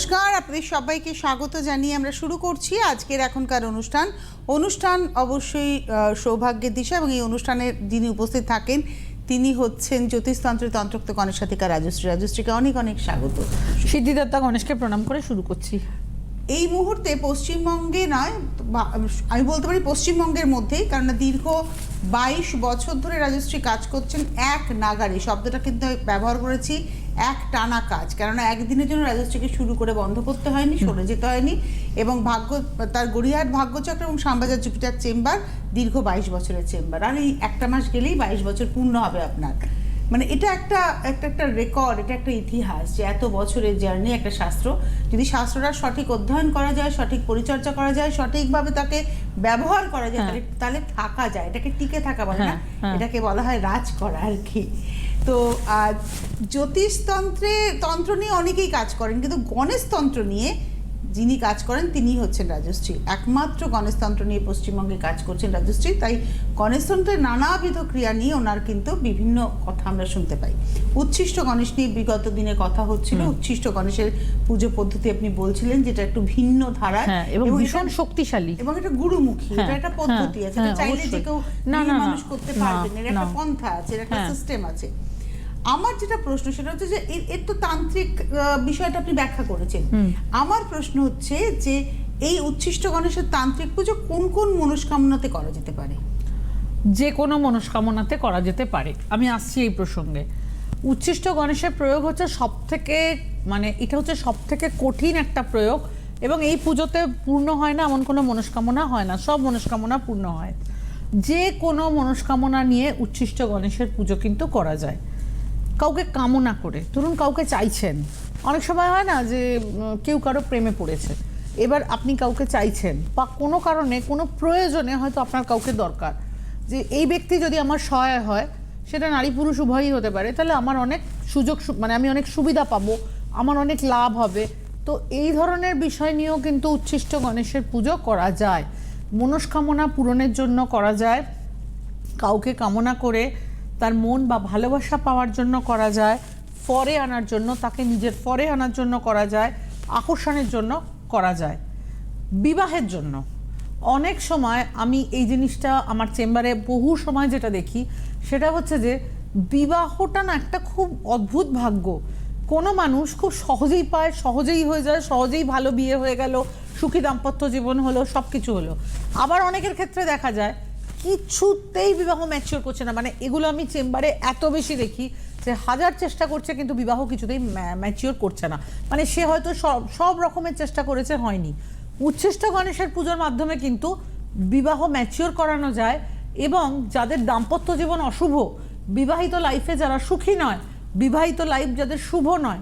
নমস্কার, আপনাদের সবাইকে স্বাগত জানিয়ে আমরা শুরু করছি আজকের এখনকার অনুষ্ঠান। অনুষ্ঠান অবশ্যই সৌভাগ্যের দিশা এবং এই অনুষ্ঠানে যিনি উপস্থিত থাকেন, তিনি হচ্ছেন জ্যোতিষতন্ত্রের তন্ত্রক্ত গণেশাধিকা রাজশ্রী। রাজশ্রীকে অনেক অনেক স্বাগত। সিদ্ধিদত্তা গণেশকে প্রণাম করে শুরু করছি। এই মুহূর্তে পশ্চিমবঙ্গে নয় আমি বলতে পারি পশ্চিমবঙ্গের মধ্যেই কারণ দীর্ঘ বাইশ বছর ধরে রাজশ্রী কাজ করছেন এক নাগারে। শব্দটা কিন্তু ব্যবহার করেছি এক টানা কাজ। কেননা একদিনের জন্য রাজশ্রীকে শুরু করে বন্ধ করতে হয়নি সরে যেতে হয়নি এবং ভাগ্য তার গড়িয়াহাট ভাগ্যচক্র এবং শ্যামবাজার জুপিটার চেম্বার দীর্ঘ বাইশ বছরের চেম্বার। আর এই একটা মাস গেলেই বাইশ বছর পূর্ণ হবে আপনার। মানে এটা একটা একটা একটা রেকর্ড এটা একটা ইতিহাস যে এত বছরের জার্নি একটা শাস্ত্র যদি শাস্ত্রটা সঠিক অধ্যয়ন করা যায় সঠিক পরিচর্যা করা যায় সঠিকভাবে তাকে ব্যবহার করা যায় হ্যাঁ। তাহলে থাকা যায় এটাকে টিকে থাকা বলে না হ্যাঁ, হ্যাঁ। এটাকে বলা হয় রাজ করা আর কি তো জ্যোতিষতন্ত্রে তন্ত্র নিয়ে অনেকেই কাজ করেন কিন্তু গণেশতন্ত্র নিয়ে যিনি কাজ করেন তিনি হচ্ছেন রাজশ্রী। একমাত্র গণেশতন্ত্র নিয়ে পশ্চিমবঙ্গে কাজ করছেন রাজশ্রী তাই গণেশতন্ত্রের নানাবিধ ক্রিয়া নিয়ে ওনার কিন্তু বিভিন্ন কথা আমরা শুনতে পাই। উচ্ছিষ্ট গণেশ নিয়ে বিগত দিনে কথা হচ্ছিল। উচ্ছিষ্ট গণেশের পুজো পদ্ধতি আপনি বলছিলেন যেটা একটু ভিন্ন ধারায়। হ্যাঁ এবং ভীষণ শক্তিশালী। এবং এটা গুরুমুখী এটা হ্যাঁ, একটা পদ্ধতি হ্যাঁ, আছে। এটা হ্যাঁ, চাইলে যে কেউ মানুষ করতে পারবেন এর একটা পন্থা আছে এর একটা। সিস্টেম আছে। আমার যেটা প্রশ্ন সেটা হচ্ছে যে এর- তো তান্ত্রিক বিষয়টা আপনি ব্যাখ্যা করেছেন। আমার প্রশ্ন হচ্ছে যে এই উচ্ছিষ্ট গণেশের তান্ত্রিক পুজো কোন কোন মনস্কামনাতে করা যেতে পারে? যে কোনো মনস্কামনাতে করা যেতে পারে। আমি আসছি এই প্রসঙ্গে। উচ্ছিষ্ট গণেশের প্রয়োগ হচ্ছে সব থেকে মানে এটা হচ্ছে সব থেকে কঠিন একটা প্রয়োগ এবং এই পুজোতে পূর্ণ হয় না এমন কোনো মনস্কামনা হয় না সব মনস্কামনা পূর্ণ হয়। যে কোনো মনস্কামনা নিয়ে উচ্ছিষ্ট গণেশের পুজো কিন্তু করা যায়। কাউকে কামনা করে, ধরুন কাউকে চাইছেন। অনেক সময় হয় না যে কেউ কারও প্রেমে পড়েছে। এবার আপনি কাউকে চাইছেন, বা কোনো কারণে, কোনো প্রয়োজনে হয়তো আপনার কাউকে দরকার। যে এই ব্যক্তি যদি আমার সহায় হয়, সেটা নারী পুরুষ উভয়ই হতে পারে, তাহলে আমার অনেক সুযোগ মানে আমি অনেক সুবিধা পাবো, আমার অনেক লাভ হবে। তো এই ধরনের বিষয় নিয়েও কিন্তু উচ্ছিষ্ট গণেশের পুজো করা যায়। মনস্কামনা পূরণের জন্য করা যায়। কাউকে কামনা করে তার মন বা ভালোবাসা পাওয়ার জন্য করা যায়, ফরে আনার জন্য, তাকে নিজের ফরে আনার জন্য করা যায়, আকর্ষণের জন্য করা যায়। বিবাহের জন্য। অনেক সময় আমি এই জিনিসটা আমার চেম্বারে বহু সময় যেটা দেখি, সেটা হচ্ছে যে বিবাহটা না একটা খুব অদ্ভুত ভাগ্য। কোনো মানুষ খুব সহজেই পায়, সহজেই হয়ে যায়, সহজেই ভালো বিয়ে হয়ে গেল, সুখী দাম্পত্য জীবন হলো সব কিছু হলো। আবার অনেকের ক্ষেত্রে দেখা যায় কিছুতেই বিবাহ ম্যাচিওর করছে না। মানে এগুলো আমি চেম্বারে এত বেশি দেখি যে হাজার চেষ্টা করছে, কিন্তু বিবাহ কিছুতেই ম্যাচিওর করছে না। মানে সে হয়তো সব সব রকমের চেষ্টা করেছে, হয়নি। উচ্ছিষ্ট গণেশের পুজোর মাধ্যমে কিন্তু বিবাহ ম্যাচিওর করানো যায় এবং যাদের দাম্পত্য জীবন অশুভ, বিবাহিত লাইফে যারা সুখী নয়, বিবাহিত লাইফ যাদের শুভ নয়,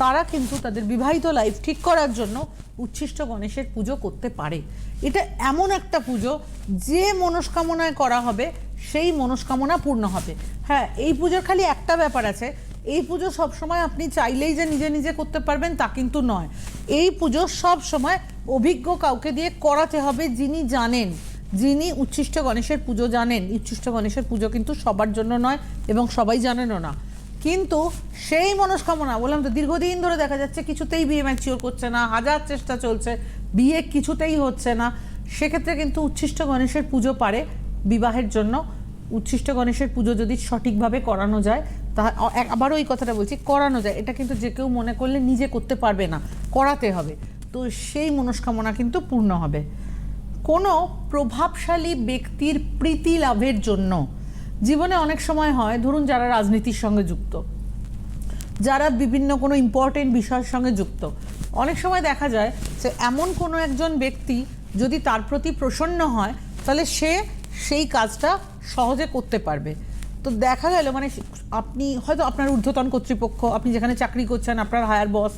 তারা কিন্তু তাদের বিবাহিত লাইফ ঠিক করার জন্য উচ্ছিষ্ট গণেশের পুজো করতে পারে। এটা এমন একটা পুজো, যে মনস্কামনায় করা হবে, সেই মনস্কামনা পূর্ণ হবে। হ্যাঁ এই পুজোর খালি একটা ব্যাপার আছে। এই পুজো সবসময় আপনি চাইলেই যে নিজে নিজে করতে পারবেন, তা কিন্তু নয়। এই পুজো সব সময় অভিজ্ঞ কাউকে দিয়ে করাতে হবে যিনি জানেন, যিনি উচ্ছিষ্ট গণেশের পুজো জানেন। উচ্ছিষ্ট গণেশের পুজো কিন্তু সবার জন্য নয় এবং সবাই জানেনও না। কিন্তু সেই মনস্কামনা, বললাম তো দীর্ঘদিন ধরে দেখা যাচ্ছে কিছুতেই বিয়ে ম্যাচিওর করছে না, হাজার চেষ্টা চলছে, বিয়ে কিছুতেই হচ্ছে না। সেক্ষেত্রে কিন্তু উচ্ছিষ্ট গণেশের পুজো পারে বিবাহের জন্য। উচ্ছিষ্ট গণেশের পুজো যদি সঠিকভাবে করানো যায়, তা আবারও এই কথাটা বলছি, করানো যায়। এটা কিন্তু যে কেউ মনে করলে নিজে করতে পারবে না, করাতে হবে। তো সেই মনস্কামনা কিন্তু পূর্ণ হবে। কোনো প্রভাবশালী ব্যক্তির প্রীতি লাভের জন্য জীবনে অনেক সময় হয়, ধরুন যারা রাজনীতির সঙ্গে যুক্ত, যারা বিভিন্ন কোনো ইম্পর্টেন্ট বিষয়ের সঙ্গে যুক্ত, অনেক সময় দেখা যায় যে এমন কোনো একজন ব্যক্তি যদি তার প্রতি প্রসন্ন হয়, তাহলে সে সেই কাজটা সহজে করতে পারবে। তো দেখা গেল মানে আপনি হয়তো আপনার ঊর্ধ্বতন কর্তৃপক্ষ, আপনি যেখানে চাকরি করছেন, আপনার হায়ার বস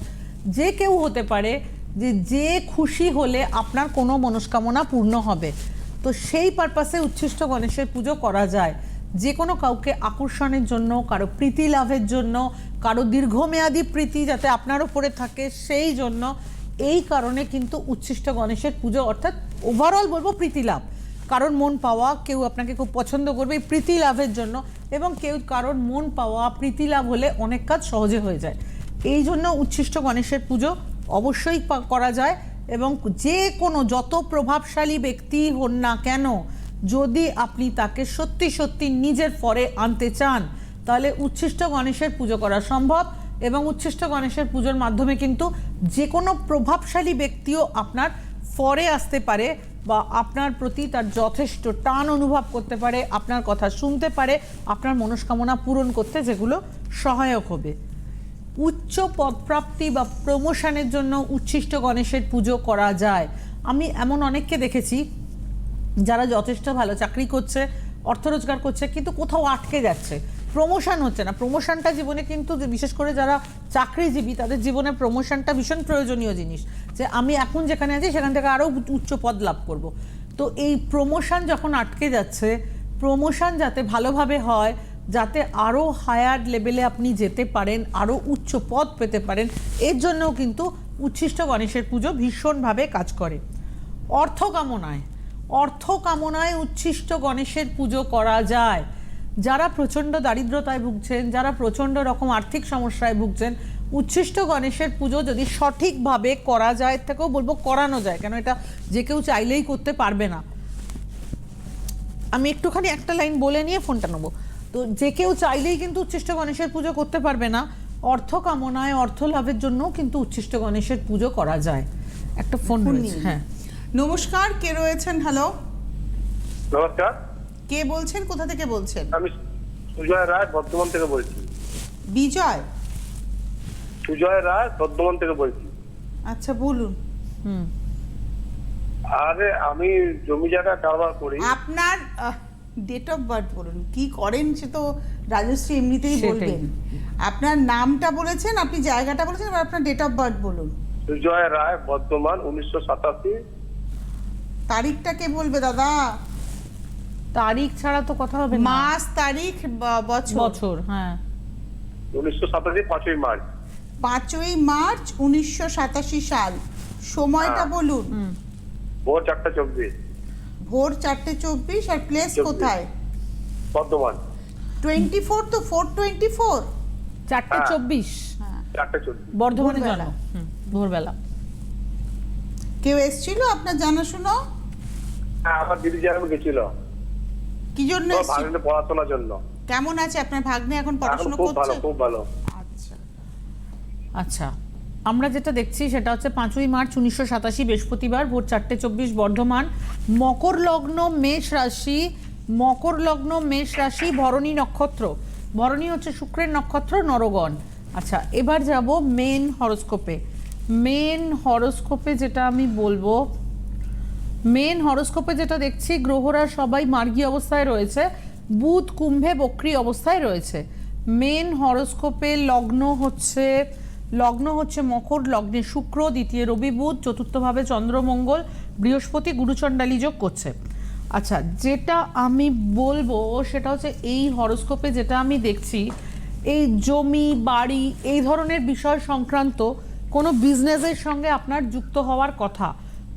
যে কেউ হতে পারে যে যে খুশি হলে আপনার কোনো মনস্কামনা পূর্ণ হবে। তো সেই পারপাসে উচ্ছিষ্ট গণেশের পুজো করা যায়। যে কোনো কাউকে আকর্ষণের জন্য, কারও প্রীতি লাভের জন্য, কারও দীর্ঘমেয়াদী প্রীতি যাতে আপনার উপরে থাকে, সেই জন্য এই কারণে কিন্তু উচ্ছিষ্ট গণেশের পুজো, অর্থাৎ ওভারঅল বলব প্রীতি লাভ। কারণ মন পাওয়া কেউ আপনাকে খুব পছন্দ করবে এই প্রীতি লাভের জন্য, এবং কেউ কারোর মন পাওয়া প্রীতি লাভ হলে অনেক কাজ সহজে হয়ে যায়। এই জন্য উচ্ছিষ্ট গণেশের পুজো অবশ্যই করা যায়, এবং যে কোনো যত প্রভাবশালী ব্যক্তি হন না কেন যদি আপনি তাকে সত্যি সত্যি নিজের ফরে আনতে চান, তাহলে উচ্ছিষ্ট গণেশের পুজো করা সম্ভব এবং উচ্ছিষ্ট গণেশের পুজোর মাধ্যমে কিন্তু যে কোনো প্রভাবশালী ব্যক্তিও আপনার ফরে আসতে পারে বা আপনার প্রতি তার যথেষ্ট টান অনুভব করতে পারে, আপনার কথা শুনতে পারে, আপনার মনস্কামনা পূরণ করতে যেগুলো সহায়ক হবে। উচ্চ পদপ্রাপ্তি বা প্রমোশনের জন্য উচ্ছিষ্ট গণেশের পুজো করা যায়। আমি এমন অনেককে দেখেছি যারা যথেষ্ট ভালো চাকরি করছে, অর্থ রোজগার করছে, কিন্তু কোথাও আটকে যাচ্ছে। প্রমোশন হচ্ছে না। প্রমোশনটা জীবনে কিন্তু বিশেষ করে যারা চাকরিজীবী, তাদের জীবনে প্রমোশনটা ভীষণ প্রয়োজনীয় জিনিস। যে আমি এখন যেখানে আছি, সেখান থেকে আরও উচ্চ পদ লাভ করব। তো এই প্রমোশন যখন আটকে যাচ্ছে প্রমোশন যাতে ভালোভাবে হয়, যাতে আরও হায়ার লেভেলে আপনি যেতে পারেন আরও উচ্চ পদ পেতে পারেন, এর জন্যও কিন্তু উচ্ছিষ্ট গণেশের পুজো ভীষণভাবে কাজ করে। অর্থ কামনায় অর্থ কামনায় উচ্ছিষ্ট গণেশের পুজো করা যায়। যারা প্রচণ্ড দারিদ্রতায় ভুগছেন যারা প্রচণ্ড রকম আর্থিক সমস্যায় ভুগছেন উচ্ছিষ্ট গণেশের পুজো যদি সঠিকভাবে করা যায় থেকেও বলব করানো যায় কেন এটা যে কেউ চাইলেই করতে পারবে না। আমি একটুখানি একটা লাইন বলে নিয়ে ফোনটা নেব। তো যে কেউ চাইলেই কিন্তু উচ্ছিষ্ট গণেশের পুজো করতে পারবে না। অর্থ কামনায় অর্থ লাভের জন্যও কিন্তু উচ্ছিষ্ট গণেশের পুজো করা যায়। একটা ফোন। হ্যাঁ। নমস্কার কে রয়েছেন? হ্যালো নমস্কার। কে বলছেন? কোথা থেকে বলছেন? আমি সুজয় রায় বর্ধমান থেকে বলছি। বিজয়? সুজয় রায় বর্ধমান থেকে বলছি। আচ্ছা বলুন। হুম। আরে আমি জমি জায়গা কারবার করি। আপনার ডেট অফ বার্থ বলুন। কি করেন সে তো রাজশ্রী এমনিতেই। বলবেন। আপনার নামটা বলেছেন আপনি জায়গাটা বলেছেন এবার আপনার ডেট অফ বার্থ বলুন। সুজয় রায় বর্ধমান উনিশশো সাতাশি তারিখটা কে বলবে দাদা। তারিখ ছাড়া তো কথা হবে না। মাস তারিখ বছর। বছর হ্যাঁ। উনিশশো সাতাশি পাঁচই মার্চ। পাঁচই মার্চ উনিশশো সাতাশি সাল। সময়টা হ্যাঁ। বলুন। ভোর চারটা চব্বিশ। ভোর চারটে চব্বিশ আর প্লেস কোথায়? বর্ধমান। টোয়েন্টি ফোর তো ফোর টোয়েন্টি ফোর চারটে হ্যাঁ। চব্বিশ। চারটা চব্বিশ। বর্ধমানে। জন্ম ভোরবেলা। কেউ এসেছিল? আপনার জানাশুনো? হ্যাঁ আমার দিদি জানানো গেছিল। কি জন্য এসেছিল? ভাগ্নে পড়াশোনার জন্য। কেমন আছে? আপনার ভাগ্নে এখন পড়াশোনা খুব ভালো খুব ভালো। আচ্ছা। আচ্ছা আমরা যেটা দেখছি সেটা হচ্ছে পাঁচই মার্চ উনিশশো সাতাশি বৃহস্পতিবার ভোর চারটে চব্বিশ বর্ধমান। মকর লগ্ন মেষ রাশি মকর লগ্ন মেষ রাশি ভরণী নক্ষত্র। ভরণী হচ্ছে শুক্রের নক্ষত্র নরগণ। আচ্ছা এবার যাব মেন হরোস্কোপে মেন হরোস্কোপে যেটা আমি বলব মেন হরোস্কোপে যেটা দেখছি, গ্রহরা সবাই মার্গী অবস্থায় রয়েছে, বুধ, কুম্ভে বক্রি অবস্থায় রয়েছে। মেন হরোস্কোপে লগ্ন হচ্ছে লগ্ন হচ্ছে মকর, লগ্নে শুক্র, দ্বিতীয় রবি বুধ, চতুর্থভাবে চন্দ্রমঙ্গল বৃহস্পতি, গুরুচণ্ডালী যোগ করছে। আচ্ছা যেটা আমি বলব সেটা হচ্ছে এই হরোস্কোপে যেটা আমি দেখছি, এই জমি, বাড়ি, এই ধরনের বিষয় সংক্রান্ত কোনো বিজনেসের সঙ্গে আপনার যুক্ত হওয়ার কথা।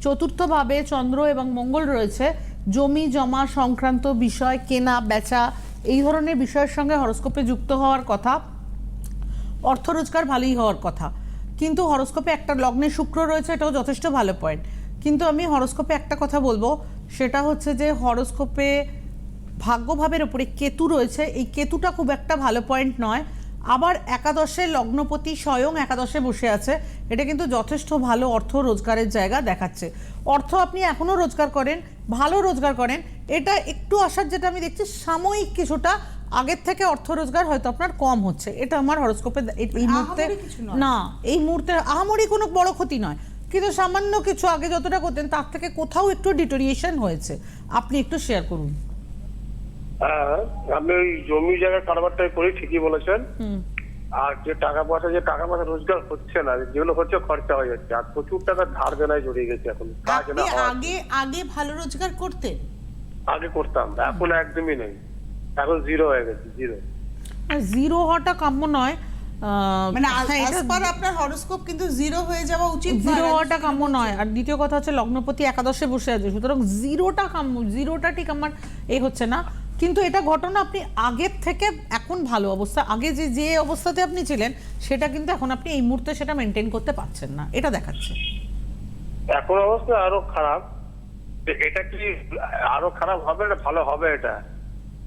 চতুর্থভাবে চন্দ্র এবং মঙ্গল রয়েছে। জমি, জমা, সংক্রান্ত বিষয়, কেনা, বেচা, এই ধরনের বিষয়ের সঙ্গে হরস্কোপে যুক্ত হওয়ার কথা। অর্থ রোজগার ভালোই হওয়ার কথা। কিন্তু হরস্কোপে একটা লগ্নে শুক্র রয়েছে, এটাও যথেষ্ট ভালো পয়েন্ট কিন্তু আমি হরস্কোপে একটা কথা বলব, সেটা হচ্ছে যে হরস্কোপে ভাগ্যভাবের ওপরে কেতু রয়েছে। এই কেতুটা খুব একটা ভালো পয়েন্ট নয়। আবার একাদশে লগ্নপতি স্বয়ং একাদশে বসে আছে। এটা কিন্তু যথেষ্ট ভালো অর্থ রোজগারের জায়গা দেখাচ্ছে। অর্থ আপনি এখনও রোজগার করেন ভালো রোজগার করেন এটা একটু আসার যেটা আমি দেখছি সাময়িক কিছুটা আগের থেকে অর্থ রোজগার হয়তো আপনার কম হচ্ছে। এটা আমার হরস্কোপে এই মুহূর্তে। না এই মুহূর্তে আহামরি কোনো বড় ক্ষতি নয়। কিন্তু সামান্য কিছু আগে যতটা করতেন তার থেকে কোথাও একটু ডিটোরিয়েশন হয়েছে। আপনি একটু শেয়ার করুন। হ্যাঁ আমি ওই জমি জায়গা কারবারটাই করি ঠিকই বলেছেন। আর যে টাকা পয়সা যে টাকা পয়সা রোজগার হচ্ছে না যেগুলো হচ্ছে খরচা হয়ে যাচ্ছে। আর প্রচুর টাকা ধার দেনায় জড়িয়ে গেছে এখন কাজ না আগে আগে ভালো রোজগার করতেন? আগে করতাম এখন একদমই নেই। এখন জিরো হয়ে গেছে জিরো জিরো হওয়াটা কাম্য নয়। আহ, মানে হ্যাঁ, এটা আজ পর আপনার হরোস্কোপ কিন্তু জিরো হয়ে যাওয়া উচিত জিরো হওয়াটা কাম্য নয়। আর দ্বিতীয় কথা হচ্ছে লগ্নপতি একাদশে বসে আছে সুতরাং জিরোটা কাম্য জিরোটা ঠিক আমার এই হচ্ছে না। কিন্তু এটা ঘটনা আপনি আগের থেকে এখন ভালো অবস্থা। আগে যে যে অবস্থাতে আপনি ছিলেন সেটা কিন্তু এখন আপনি এই মুহূর্তে সেটা মেনটেন করতে পারছেন না। এটা দেখাচ্ছে। এখন অবস্থা আরও খারাপ। এটা কি আরও খারাপ হবে না ভালো হবে এটা?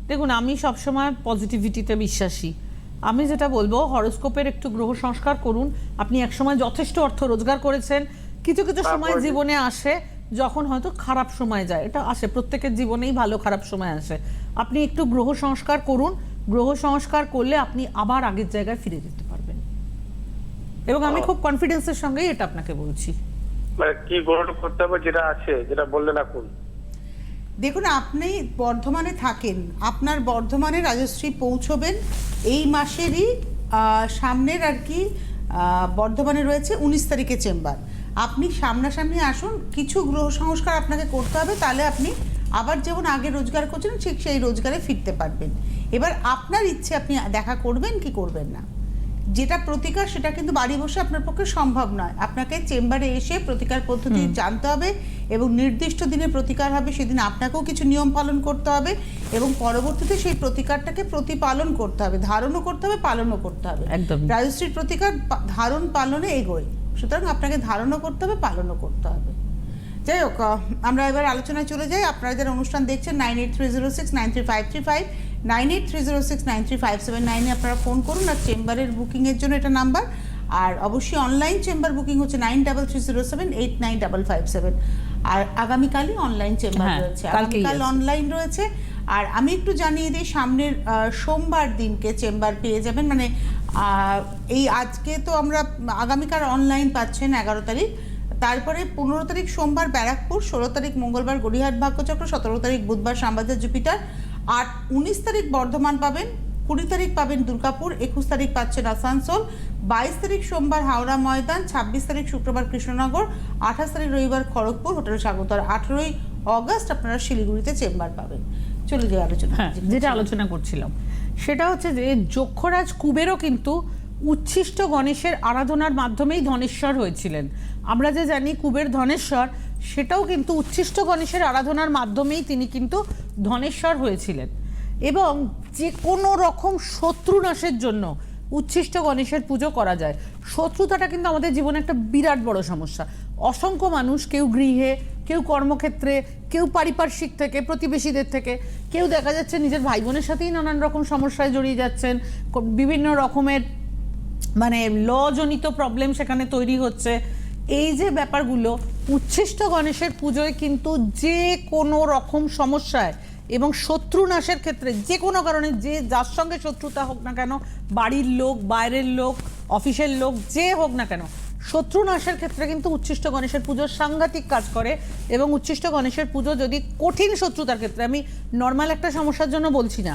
দেখুন আমি সবসময় পজিটিভিটিতে বিশ্বাসী। আমি যেটা বলব হরোস্কোপের একটু গ্রহ সংস্কার করুন। আপনি একসময় যথেষ্ট অর্থ রোজগার করেছেন। কিছু কিছু সময় জীবনে আসে যখন হয়তো খারাপ সময় যায়। এটা আসে প্রত্যেকের জীবনেই ভালো খারাপ সময় আসে। আপনি একটু গ্রহ সংস্কার করুন। গ্রহ সংস্কার করলে আপনি আবার আগের জায়গায় ফিরে যেতে পারবেন। এবং আমি খুব কনফিডেন্সের সঙ্গেই এটা আপনাকে বলছি। মানে কি গ্রহণ করতে হবে যেটা আছে যেটা বললেন এখন? দেখুন আপনি বর্ধমানে থাকেন। আপনার বর্ধমানে রাজশ্রী পৌঁছবেন। এই মাসেরই আহ, সামনের আর কি আহ, বর্ধমানে রয়েছে উনিশ তারিখে চেম্বার। আপনি সামনাসামনি আসুন। কিছু গ্রহ সংস্কার আপনাকে করতে হবে তাহলে আপনি আবার যেমন আগে রোজগার করছেন ঠিক সেই রোজগারে ফিরতে পারবেন। এবার আপনার ইচ্ছে আপনি দেখা করবেন কি করবেন না? যেটা প্রতিকার সেটা কিন্তু বাড়ি বসে আপনার পক্ষে সম্ভব নয়। আপনাকে চেম্বারে এসে প্রতিকার পদ্ধতি জানতে হবে এবং নির্দিষ্ট দিনে প্রতিকার হবে সেদিন আপনাকেও কিছু নিয়ম পালন করতে হবে এবং পরবর্তীতে সেই প্রতিকারটাকে প্রতিপালন করতে হবে। ধারণও করতে হবে পালনও করতে হবে। একদমই। রাজশ্রীর প্রতিকার ধারণ পালনে এগোয়। সুতরাং আপনাকে ধারণও করতে হবে পালনও করতে হবে। যাই হোক আমরা এবার আলোচনায় চলে যাই। আপনারা যারা অনুষ্ঠান দেখছেন nine eight three zero six nine three five three five nine eight three zero six nine three five seven নাইনে আপনারা ফোন করুন আর চেম্বারের বুকিংয়ের জন্য এটা নাম্বার আর অবশ্যই অনলাইন চেম্বার বুকিং হচ্ছে nine double three zero seven eight nine double five seven আর আগামীকালই অনলাইন চেম্বার হ্যাঁ, রয়েছে। আগামীকাল অনলাইন রয়েছে। আর আমি একটু জানিয়ে দিই সামনের সোমবার দিনকে চেম্বার পেয়ে যাবেন। মানে এই আজকে তো আমরা আগামীকাল অনলাইন পাচ্ছেন এগারো তারিখ। তারপরে পনেরো তারিখ সোমবার ব্যারাকপুর ষোলো তারিখ মঙ্গলবার গড়িহাট ভাগ্যচক্র সতেরো তারিখ বুধবার শ্যামবাজার জুপিটার আর উনিশ তারিখ বর্ধমান পাবেন কুড়ি তারিখ পাবেন দুর্গাপুর একুশ তারিখ পাচ্ছেন আসানসোল বাইশ তারিখ সোমবার হাওড়া ময়দান ছাব্বিশ তারিখ শুক্রবার কৃষ্ণনগর আঠাশ তারিখ রবিবার খড়গপুর হোটেল স্বাগত আর আঠেরোই অগস্ট আপনারা শিলিগুড়িতে চেম্বার পাবেন। চলে যাই আলোচনা হ্যাঁ যেটা আলোচনা করছিলাম। সেটা হচ্ছে যে যক্ষরাজ কুবেরও কিন্তু উচ্ছিষ্ট গণেশের আরাধনার মাধ্যমেই ধনেশ্বর হয়েছিলেন। আমরা যে জানি কুবের ধনেশ্বর, সেটাও কিন্তু উচ্ছিষ্ট গণেশের আরাধনার মাধ্যমেই তিনি কিন্তু ধনেশ্বর হয়েছিলেন। এবং যে কোনো রকম শত্রু নাশের জন্য উচ্ছিষ্ট গণেশের পুজো করা যায়। শত্রুতাটা কিন্তু আমাদের জীবনে একটা বিরাট বড় সমস্যা। অসংখ্য মানুষ, কেউ গৃহে, কেউ কর্মক্ষেত্রে, কেউ পারিপার্শ্বিক থেকে, প্রতিবেশীদের থেকে, কেউ দেখা যাচ্ছে নিজের ভাই বোনের সাথেই নানান রকম সমস্যায় জড়িয়ে যাচ্ছেন বিভিন্ন রকমের মানে লজনিত প্রবলেম সেখানে তৈরি হচ্ছে। এই যে ব্যাপারগুলো, উচ্ছিষ্ট গণেশের পুজোয় কিন্তু যে কোনো রকম সমস্যায় এবং শত্রু নাশের ক্ষেত্রে যে কোনো কারণে যে যার সঙ্গে শত্রুতা হোক না কেন, বাড়ির লোক, বাইরের লোক, অফিসের লোক, যে হোক না কেন, শত্রু নাশের ক্ষেত্রে কিন্তু উচ্ছিষ্ট গণেশের পুজো সাংঘাতিক কাজ করে এবং উচ্ছিষ্ট গণেশের পুজো যদি কঠিন শত্রুতার ক্ষেত্রে, আমি নর্মাল একটা সমস্যার জন্য বলছি না,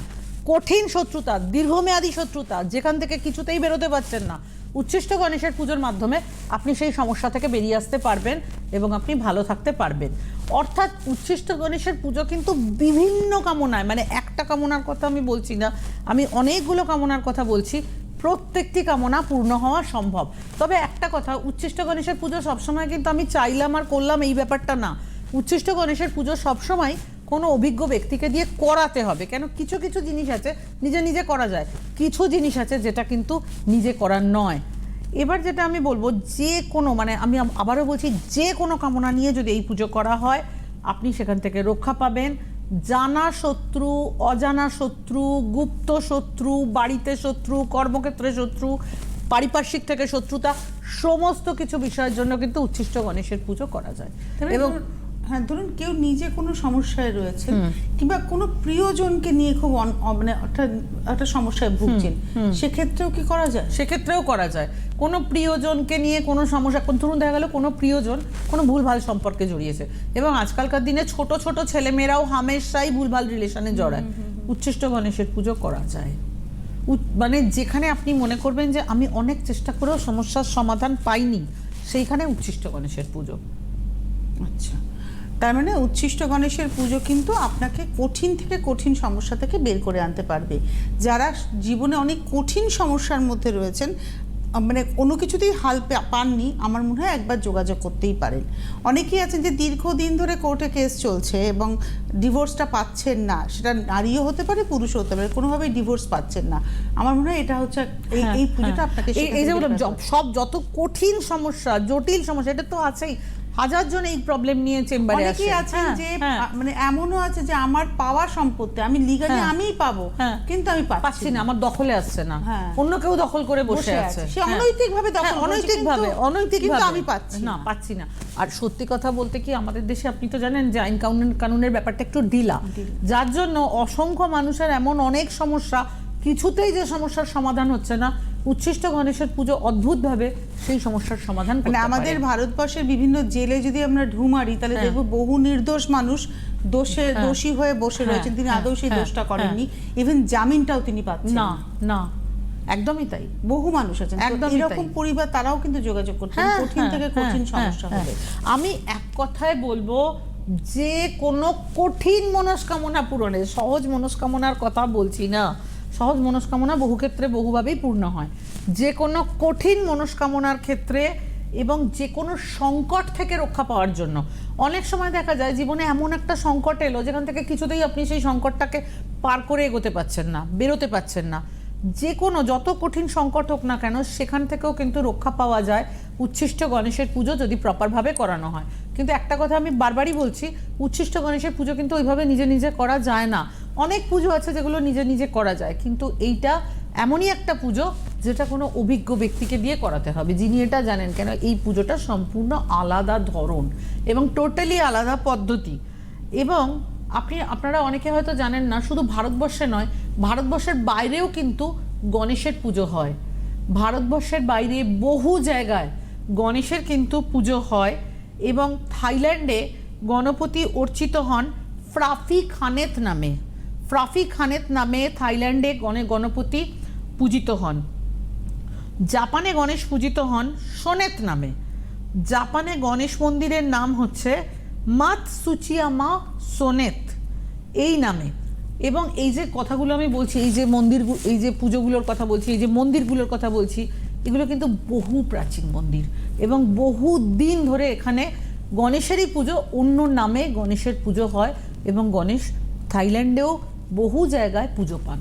কঠিন শত্রুতা, দীর্ঘমেয়াদী শত্রুতা, যেখান থেকে কিছুতেই বেরোতে পারছেন না উচ্ছিষ্ট গণেশের পুজোর মাধ্যমে আপনি সেই সমস্যা থেকে বেরিয়ে আসতে পারবেন এবং আপনি ভালো থাকতে পারবেন। অর্থাৎ উচ্ছিষ্ট গণেশের পুজো কিন্তু বিভিন্ন কামনায় মানে একটা কামনার কথা আমি বলছি না, আমি অনেকগুলো কামনার কথা বলছি, প্রত্যেকটি কামনা পূর্ণ হওয়া সম্ভব। তবে একটা কথা, উচ্ছিষ্ট গণেশের পুজো সবসময় কিন্তু আমি চাইলাম আর করলাম এই ব্যাপারটা না। উচ্ছিষ্ট গণেশের পুজো সবসময় কোনো অভিজ্ঞ ব্যক্তিকে দিয়ে করাতে হবে। কেন? কিছু কিছু জিনিস আছে নিজে নিজে করা যায়। কিছু জিনিস আছে যেটা কিন্তু নিজে করার নয়। এবার যেটা আমি বলব যে কোনো মানে আমি আবারও বলছি যে কোনো কামনা নিয়ে যদি এই পুজো করা হয় আপনি সেখান থেকে রক্ষা পাবেন। জানা শত্রু অজানা শত্রু গুপ্ত শত্রু বাড়িতে শত্রু কর্মক্ষেত্রে শত্রু পারিপার্শ্বিক থেকে শত্রুতা সমস্ত কিছু বিষয়ের জন্য কিন্তু উচ্ছিষ্ট গণেশের পুজো করা যায়। এবং এবং হ্যাঁ ধরুন কেউ নিজে কোনো সমস্যায় রয়েছে কিংবা কোনো প্রিয়জনকে নিয়ে খুব মানে একটা সমস্যায় ভুগছেন সেক্ষেত্রেও কি করা যায়? সেক্ষেত্রেও করা যায়। কোনো প্রিয়জনকে নিয়ে কোনো সমস্যা ধরুন দেখা গেল কোনো প্রিয়জন কোনো ভুলভাল সম্পর্কে জড়িয়েছে এবং আজকালকার দিনে ছোট ছোট ছেলেমেয়েরাও হামেশাই ভুলভাল রিলেশনে জড়ায়। উচ্ছিষ্ট গণেশের পুজো করা যায়। মানে যেখানে আপনি মনে করবেন যে আমি অনেক চেষ্টা করেও সমস্যার সমাধান পাইনি সেইখানে উচ্ছিষ্ট গণেশের পুজো। আচ্ছা। তার মানে উচ্ছিষ্ট গণেশের পুজো কিন্তু আপনাকে কঠিন থেকে কঠিন সমস্যা থেকে বের করে আনতে পারবে। যারা জীবনে অনেক কঠিন সমস্যার মধ্যে রয়েছেন মানে কোনো কিছুতেই হাল পাননি আমার মনে হয় একবার যোগাযোগ করতেই পারেন। অনেকেই আছেন যে দীর্ঘদিন ধরে কোর্টে কেস চলছে এবং ডিভোর্সটা পাচ্ছেন না। সেটা নারীও হতে পারে পুরুষও হতে পারে কোনোভাবেই ডিভোর্স পাচ্ছেন না। আমার মনে হয় এটা হচ্ছে এই হ্যাঁ, এই পুজোটা হ্যাঁ। আপনাকে এই- যে বললাম সব যত কঠিন সমস্যা জটিল সমস্যা এটা তো আছেই। হাজার জন এই প্রবলেম নিয়ে চেম্বারে আসে অনেকেই আছেন হ্যাঁ, যে হ্যাঁ। মানে এমনও আছে যে আমার পাওয়া সম্পত্তি আমি লিগালি হ্যাঁ। আমিই পাবো হ্যাঁ। কিন্তু আমি পাচ্ছি না আমার দখলে আসছে না। অন্য কেউ দখল করে বসে আছে আছে। সে হ্যাঁ। অনৈতিকভাবে দখল অনৈতিকভাবে কিন্তু- কিন্তু আমি পাচ্ছি না। পাচ্ছি না আর সত্যি কথা বলতে কি আমাদের দেশে আপনি তো জানেন যে আইন কানুন কানুনের ব্যাপারটা একটু ঢিলা যার জন্য অসংখ্য মানুষের এমন অনেক সমস্যা কিছুতেই যে সমস্যার সমাধান হচ্ছে না উচ্ছিষ্ট গণেশের পুজো অদ্ভুতভাবে সেই সমস্যার সমাধান মানে আমাদের ভারতবর্ষের বিভিন্ন জেলে যদি আমরা ঢু মারি তাহলে হ্যাঁ। দেখব বহু নির্দোষ মানুষ দোষে হ্যাঁ। দোষী হয়ে বসে হ্যাঁ, রয়েছেন। তিনি আদৌ সেই দোষটা করেননি। ইভেন জামিনটাও তিনি পাচ্ছেন। না না। একদমই তাই। বহু মানুষ আছেন। তো একদমই এরকম পরিবার তারাও কিন্তু যোগাযোগ করছেন। কঠিন থেকে কঠিন সমস্যা। হলে আমি এক কথায় বলব যে কোনো কঠিন মনস্কামনা পূরণে সহজ মনস্কামনার কথা বলছি না সহজ মনস্কামনা বহু ক্ষেত্রে বহুভাবেই পূর্ণ হয়। যে কোনো কঠিন মনস্কামনার ক্ষেত্রে এবং যে কোনো সংকট থেকে রক্ষা পাওয়ার জন্য। অনেক সময় দেখা যায় জীবনে এমন একটা সংকট এলো, যেখান থেকে কিছুতেই আপনি সেই সংকটটাকে পার করে এগোতে পাচ্ছেন না, বেরোতে পাচ্ছেন না। যে কোনো, যত কঠিন সংকট হোক না কেন, সেখান থেকেও কিন্তু রক্ষা পাওয়া যায় উচ্ছিষ্ট গণেশের পুজো যদি প্রপারভাবে করানো হয়। কিন্তু একটা কথা আমি বারবারই বলছি, উচ্ছিষ্ট গণেশের পুজো কিন্তু ওইভাবে নিজে নিজে করা যায় না। অনেক পুজো আছে যেগুলো নিজে নিজে করা যায়, কিন্তু এইটা এমনই একটা পুজো যেটা কোনো অভিজ্ঞ ব্যক্তিকে দিয়ে করাতে হবে। যিনি এটা জানেন কেন এই পুজোটা সম্পূর্ণ আলাদা ধরন এবং টোটালি আলাদা পদ্ধতি। এবং আপনি, আপনারা অনেকে হয়তো জানেন না, শুধু ভারতবর্ষে নয়, ভারতবর্ষের বাইরেও কিন্তু গণেশের পুজো হয়। ভারতবর্ষের বাইরে বহু জায়গায় গণেশের কিন্তু পুজো হয় এবং থাইল্যান্ডে গণপতি অর্চিত হন ফ্রাফি খানেত নামে। ফ্রাফি খানেত নামে থাইল্যান্ডে গণে গণপতি পূজিত হন। জাপানে গণেশ পূজিত হন সোনেত নামে। জাপানে গণেশ মন্দিরের নাম হচ্ছে মাত সুচিয়ামা সোনেত। এই নামে। এবং এই যে কথাগুলো আমি বলছি, এই যে মন্দির এই যে পুজোগুলোর কথা বলছি, এই যে মন্দিরগুলোর কথা বলছি, এগুলো কিন্তু বহু প্রাচীন মন্দির এবং বহু দিন ধরে এখানে গণেশেরই পুজো অন্য নামে গণেশের পুজো হয় এবং গণেশ থাইল্যান্ডেও বহু জায়গায় পুজো পান।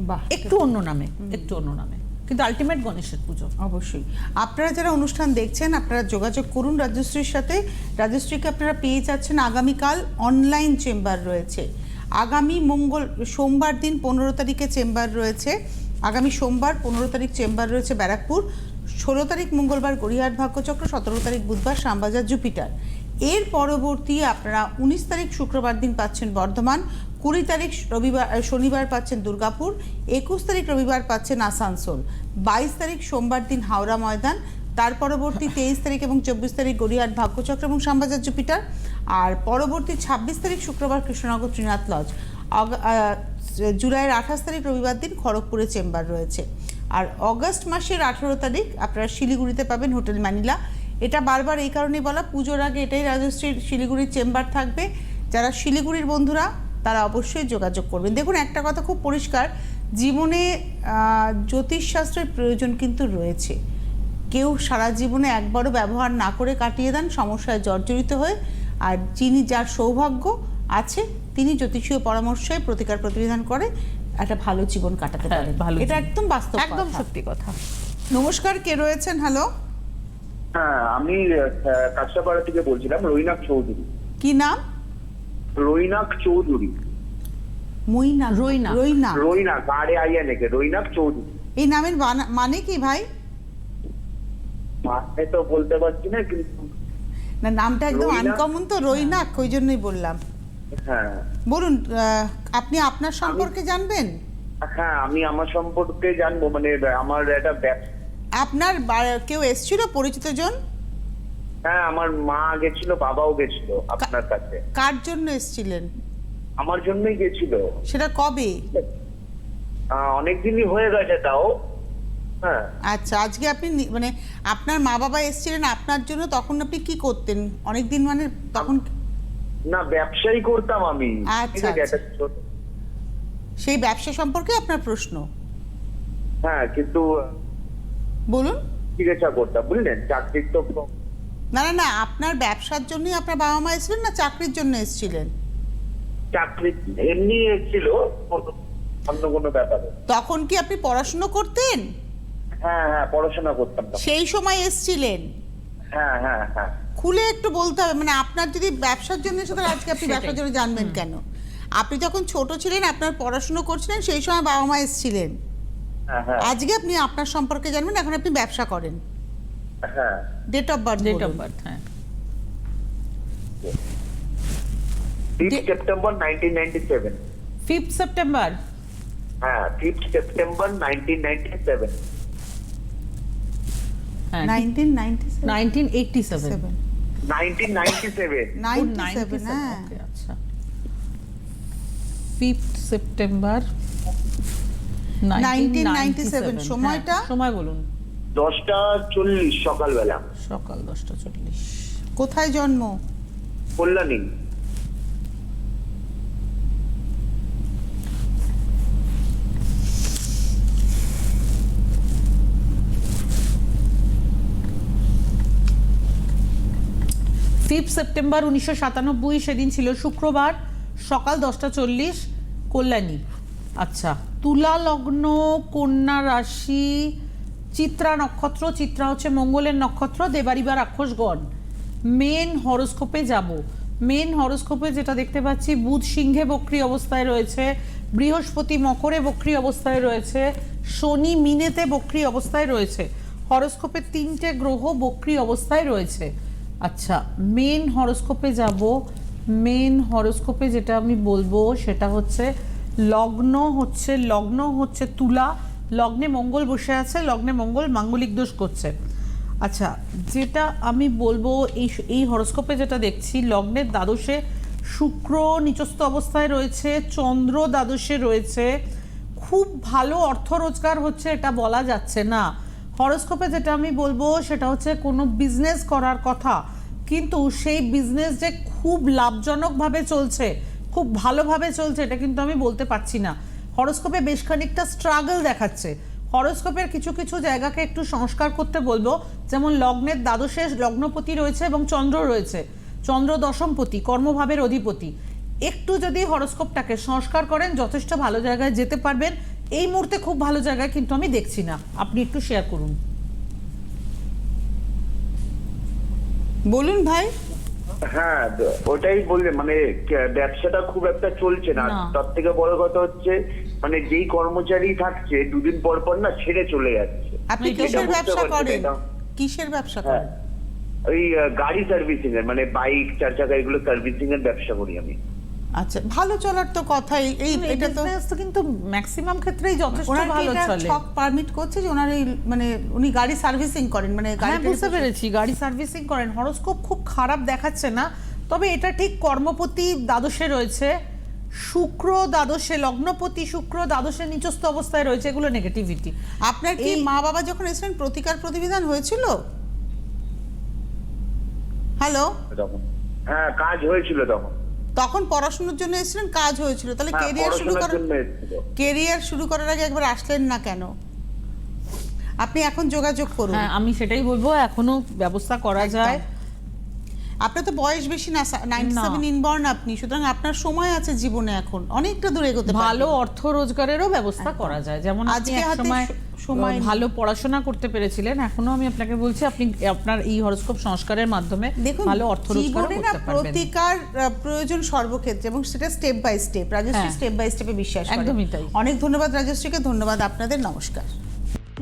বাহ একটু অন্য নামে একটু অন্য নামে। কিন্তু আলটিমেট গণেশের পুজো। অবশ্যই। আপনারা যারা অনুষ্ঠান দেখছেন আপনারা যোগাযোগ করুন রাজশ্রীর সাথে। রাজশ্রীকে আপনারা পেয়ে যাচ্ছেন আগামীকাল অনলাইন চেম্বার রয়েছে। আগামী মঙ্গল সোমবার দিন পনেরো তারিখে চেম্বার রয়েছে। আগামী সোমবার পনেরো তারিখ চেম্বার রয়েছে ব্যারাকপুর। ষোলো তারিখ মঙ্গলবার গড়িয়াহাট ভাগ্যচক্র সতেরো তারিখ বুধবার শ্যামবাজার জুপিটার। এর পরবর্তী আপনারা উনিশ তারিখ শুক্রবার দিন পাচ্ছেন বর্ধমান, কুড়ি তারিখ রবিবার শনিবার পাচ্ছেন দুর্গাপুর, একুশ তারিখ রবিবার পাচ্ছেন আসানসোল, বাইশ তারিখ সোমবার দিন হাওড়া ময়দান, তার পরবর্তী তেইশ তারিখ এবং চব্বিশ তারিখ গড়িয়াহাট ভাগ্যচক্র এবং শ্যামবাজার জুপিটার, আর পরবর্তী ছাব্বিশ তারিখ শুক্রবার কৃষ্ণনগর ত্রিনাথ লজ জুলাইয়ের আঠাশ তারিখ রবিবার দিন খড়গপুরে চেম্বার রয়েছে, আর অগস্ট মাসের আঠেরো তারিখ আপনারা শিলিগুড়িতে পাবেন হোটেল ম্যানিলা এটা বারবার এই কারণেই বলা পুজোর আগে এটাই রাজশ্রীর শিলিগুড়ির চেম্বার থাকবে। যারা শিলিগুড়ির বন্ধুরা তারা অবশ্যই যোগাযোগ করবেন। দেখুন একটা কথা খুব পরিষ্কার জীবনে জ্যোতিষশাস্ত্রের প্রয়োজন কিন্তু রয়েছে। কেউ সারা জীবনে একবারও ব্যবহার না করে কাটিয়ে দেন সমস্যায় জর্জরিত হয়ে আর যিনি যার সৌভাগ্য আছে তিনি জ্যোতিষীয় পরামর্শে প্রতিকার প্রতিবিধান করে একটা ভালো জীবন কাটাতে পারে ভালো এটা একদম বাস্তব একদম সত্যি কথা। নমস্কার কে রয়েছেন? হ্যালো হ্যাঁ আমি কাছাপাড়া থেকে বলছিলাম রইনাক চৌধুরী। কি নাম? রইনাক চৌধুরী। মইনা রইনা। রইনা Rainak R A I N Rainak Chowdhury. এই নামের মানে কি ভাই? মানে তো বলতে পারছি না কিন্তু না নামটা একদম রইনা? আনকমন তো রইনাক ওই জন্যই বললাম। হ্যাঁ। বলুন আহ, আপনি আপনার সম্পর্কে জানবেন? হ্যাঁ আমি আমার সম্পর্কে জানব মানে আমার একটা ব্যবসা আপনার কেউ এসেছিল? পরিচিত জন? হ্যাঁ আমার মা গেছিল বাবাও গেছিল আপনার কাছে। কার জন্য এসেছিলেন? আমার জন্যই গেছিল। সেটা কবে? অনেক দিনই হয়ে গেছে তাও। হ্যাঁ। আচ্ছা আজকে আপনি মানে আপনার মা বাবা এসেছিলেন আপনার জন্য তখন আপনি কি করতেন? অনেক দিন মানে তখন না ব্যবসাই করতাম আমি। আচ্ছা, আচ্ছা। সেই ব্যবসা সম্পর্কে আপনার প্রশ্ন? হ্যাঁ কিন্তু বলুন। চিকিৎসা করতাম বুঝলেন? চাকরির তো না না না আপনার ব্যবসার জন্যই আপনার বাবা মা এসেছিলেন না চাকরির জন্য এসেছিলেন? চাকরি এমনি ছিল কোনো- অন্য কোনো ব্যাপারে তখন কি আপনি পড়াশুনো করতেন? হ্যাঁ হ্যাঁ পড়াশোনা করতাম সেই সময় এসেছিলেন? হ্যাঁ হ্যাঁ হ্যাঁ। খুলে একটু বলতে হবে মানে আপনার যদি ব্যবসার জন্য এসে তাহলে আজকে আপনি ব্যবসার জন্য জানবেন কেন? আপনি যখন ছোট ছিলেন আপনার পড়াশুনো করছিলেন সেই সময় বাবা মা এসেছিলেন। আজকে আপনি আপনার সম্পর্কে জানবেন এখন আপনি ব্যবসা করেন। হ্যাঁ। Date of birth date of birth হ্যাঁ। September nineteen ninety seven fifth September হ্যাঁ সেপ্টেম্বর নাইনটিন নাইনটি সেভেন হ্যাঁ। Nineteen ninety nineteen eighty seven seven nineteen ninety seven ninety seven হ্যাঁ। আচ্ছা। ফিফথ সেপ্টেম্বর 1997 সময়টা? হ্যাঁ, সময় বলুন। দশটা চল্লিশ সকালবেলা। সকাল দশটা চল্লিশ। কোথায় জন্ম? কল্যাণী। ফিফথ সেপ্টেম্বর উনিশশো সাতানব্বই সেদিন ছিল শুক্রবার সকাল দশটা চল্লিশ কল্যাণী। আচ্ছা। তুলা লগ্ন, কন্যা রাশি, চিত্রা নক্ষত্র, চিত্রা হচ্ছে মঙ্গলের নক্ষত্র, দেবারিবা রাক্ষসগণ। মেন হরোস্কোপে যাব। মেন হরোস্কোপে যেটা দেখতে পাচ্ছি, বুধ সিংহে বক্রি অবস্থায় রয়েছে, বৃহস্পতি মকরে বক্রি অবস্থায় রয়েছে, শনি মিনেতে বক্রি অবস্থায় রয়েছে। হরোস্কোপে তিনটে গ্রহ বক্রি অবস্থায় রয়েছে। আচ্ছা মেন হরোস্কোপে যাব। মেন হরোস্কোপে যেটা আমি বলব, সেটা হচ্ছে লগ্ন হচ্ছে লগ্ন হচ্ছে তুলা, লগ্নে মঙ্গল বসে আছে, লগ্নে মঙ্গল মাঙ্গলিক দোষ করছে। আচ্ছা যেটা আমি বলব, এই এই হরস্কোপে যেটা দেখছি লগ্নের দ্বাদশে শুক্র নিচস্থ অবস্থায় রয়েছে, চন্দ্র দ্বাদশে রয়েছে। খুব ভালো অর্থ রোজগার হচ্ছে, এটা বলা যাচ্ছে না। হরস্কোপে যেটা আমি বলব, সেটা হচ্ছে কোনো বিজনেস করার কথা। কিন্তু সেই বিজনেস যে খুব লাভজনকভাবে চলছে খুব ভালোভাবে চলছে, এটা কিন্তু আমি বলতে পারছি না। হরোস্কোপে বেশ খানিকটা স্ট্রাগল দেখাচ্ছে। হরোস্কোপের কিছু কিছু জায়গাকে একটু সংস্কার করতে বলব, যেমন লগ্নের দ্বাদশে লগ্নপতি রয়েছে এবং চন্দ্র রয়েছে। চন্দ্র দশমপতি, কর্মভাবের অধিপতি। একটু যদি হরোস্কোপটাকে সংস্কার করেন, যথেষ্ট ভালো জায়গায় যেতে পারবেন। এই মুহূর্তে খুব ভালো জায়গায় কিন্তু আমি দেখছি না। আপনি একটু শেয়ার করুন। বলুন ভাই। হ্যাঁ ওটাই বললে মানে ব্যবসাটা খুব একটা চলছে না। তার থেকে বড় কথা হচ্ছে মানে যেই কর্মচারী থাকছে দুদিন পর পর না ছেড়ে চলে যাচ্ছে। আপনি কিসের ব্যবসা করেন? কিসের ব্যবসা করেন? ওই গাড়ি সার্ভিসিং এর মানে বাইক চার চাকা এগুলো সার্ভিসিং এর ব্যবসা করি আমি। আচ্ছা ভালো চলার তো কথাই। এই এটা তো তো কিন্তু ম্যাক্সিমাম ক্ষেত্রেই যথেষ্ট ভালো চলে। ছক পারমিট করছে যে ওনার এই মানে উনি গাড়ি সার্ভিসিং করেন মানে হ্যাঁ গাড়ি বুঝতে পেরেছি গাড়ি সার্ভিসিং করেন। হরোস্কোপ খুব খারাপ দেখাচ্ছে না তবে এটা ঠিক কর্মপতি দ্বাদশে রয়েছে শুক্র দ্বাদশে লগ্নপতি শুক্র দ্বাদশে নিচস্থ অবস্থায় রয়েছে এগুলো নেগেটিভিটি আপনার কি এই- মা বাবা যখন এসেছিলেন প্রতিকার প্রতিবিধান হয়েছিল? হ্যালো? হ্যাঁ কাজ হয়েছিল তখন। তখন পড়াশোনার জন্য এসেছিলেন কাজ হয়েছিল। তাহলে হ্যাঁ কেরিয়ার শুরু করার জন্য কেরিয়ার শুরু করার আগে একবার আসলেন না কেন? আপনি এখন যোগাযোগ করুন। হ্যাঁ আমি সেটাই বলব এখনও ব্যবস্থা করা যায়। আপনার তো বয়স বেশি না নাইনটি সেভেন ইনবর্ন আপনি সুতরাং আপনার সময় আছে জীবনে এখন অনেকটা দূরে এগোতে ভালো অর্থ রোজগারেরও ব্যবস্থা করা যায়। যেমন আজকে এক সময় সময় ভালো পড়াশোনা করতে পেরেছিলেন এখনও আমি আপনাকে বলছি আপনি আপনার এই হরোস্কোপ সংস্কারের মাধ্যমে দেখুন ভালো অর্থ রোজগার জীবনে না করতে পারবেন প্রতিকার প্রয়োজন সর্বক্ষেত্রে এবং সেটা step by step Rajashree. Step by স্টেপে বিশ্বাস একদমই তাই। অনেক ধন্যবাদ রাজশ্রীকে ধন্যবাদ আপনাদের নমস্কার